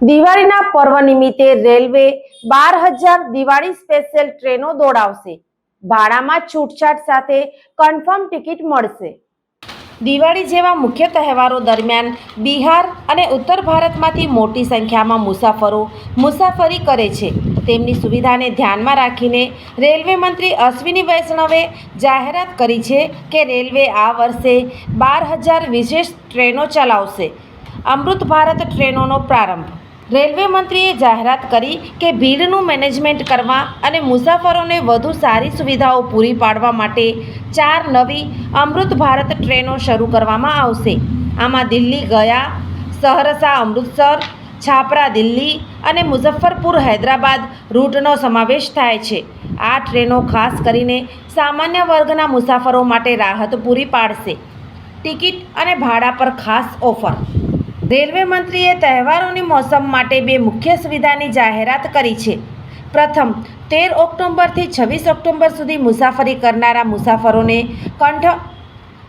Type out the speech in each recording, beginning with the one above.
દિવાળીના પર્વ નિમિત્તે રેલવે બાર હજાર દિવાળી સ્પેશિયલ ટ્રેનો દોડાવશે. ભાડામાં છૂટછાટ સાથે કન્ફર્મ ટિકિટ મળશે. દિવાળી જેવા મુખ્ય તહેવારો દરમિયાન બિહાર અને ઉત્તર ભારતમાંથી મોટી સંખ્યામાં મુસાફરો મુસાફરી કરે છે. તેમની સુવિધાને ધ્યાનમાં રાખીને રેલવે મંત્રી અશ્વિની વૈષ્ણવે જાહેરાત કરી છે કે રેલવે આ વર્ષે બાર હજાર વિશેષ ટ્રેનો ચલાવશે. અમૃત ભારત ટ્રેનોનો પ્રારંભ રેલવે મંત્રીએ જાહેરાત કરી કે ભીડનું મેનેજમેન્ટ કરવા અને મુસાફરોને વધુ સારી સુવિધાઓ પૂરી પાડવા માટે ચાર નવી અમૃત ભારત ટ્રેનો શરૂ કરવામાં આવશે. આમાં દિલ્હી ગયા, સહરસા અમૃતસર, છાપરા દિલ્હી અને મુઝફ્ફરપુર હૈદરાબાદ રૂટનો સમાવેશ થાય છે. આ ટ્રેનો ખાસ કરીને સામાન્ય વર્ગના મુસાફરો માટે રાહત પૂરી પાડશે. ટિકિટ અને ભાડા પર ખાસ ઓફર. રેલવે મંત્રીએ તહેવારોની મોસમ માટે બે મુખ્ય સુવિધાની જાહેરાત કરી છે. પ્રથમ, તેર ઓક્ટોબરથી છવ્વીસ ઓક્ટોબર સુધી મુસાફરી કરનારા મુસાફરોને કંઠ,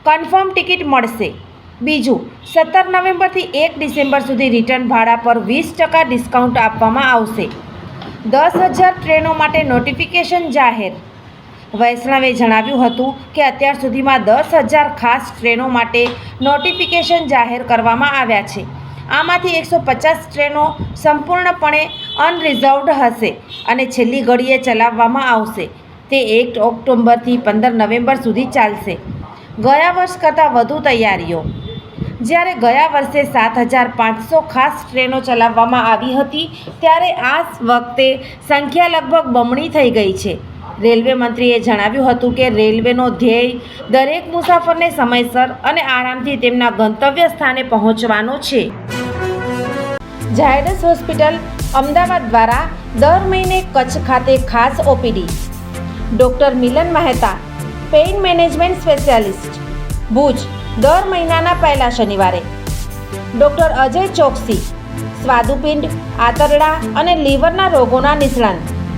કન્ફર્મ ટિકિટ મળશે. બીજું, સત્તર નવેમ્બરથી એક ડિસેમ્બર સુધી રિટર્ન ભાડા પર વીસ ટકા ડિસ્કાઉન્ટ આપવામાં આવશે. દસ હજાર ટ્રેનો માટે નોટિફિકેશન જાહેર. વૈષ્ણવે જણાવ્યું હતું કે અત્યાર સુધીમાં દસ હજાર ખાસ ટ્રેનો માટે નોટિફિકેશન જાહેર કરવામાં આવ્યા છે. આમાંથી એકસો પચાસ ટ્રેનો સંપૂર્ણપણે અનરિઝર્વડ હશે અને છેલ્લી ઘડીએ ચલાવવામાં આવશે. તે એક ઓક્ટોબરથી પંદર નવેમ્બર સુધી ચાલશે. ગયા વર્ષ કરતાં વધુ તૈયારીઓ. જ્યારે ગયા વર્ષે સાત હજાર પાંચસો ખાસ ટ્રેનો ચલાવવામાં આવી હતી, ત્યારે આ વખતે સંખ્યા લગભગ બમણી થઈ ગઈ છે. રેલવે મંત્રીએ જણાવ્યું હતું કે રેલવેનો ધ્યેય દરેક મુસાફરને સમયસર અને આરામથી તેમના ગંતવ્ય સ્થાને પહોંચવાનો છે. ઝાયડસ હોસ્પિટલ અમદાવાદ દ્વારા દર મહિને કચ્છ ખાતે ખાસ OPD. Doctor Milan Mehta, pain management specialist. Bhuj, દર મહિનાના પહેલા શનિવારે. ડૉક્ટર અજય ચોકસી, સ્વાદુપિંડ, આંતરડા અને લીવરના રોગોના નિષ્ણાંત.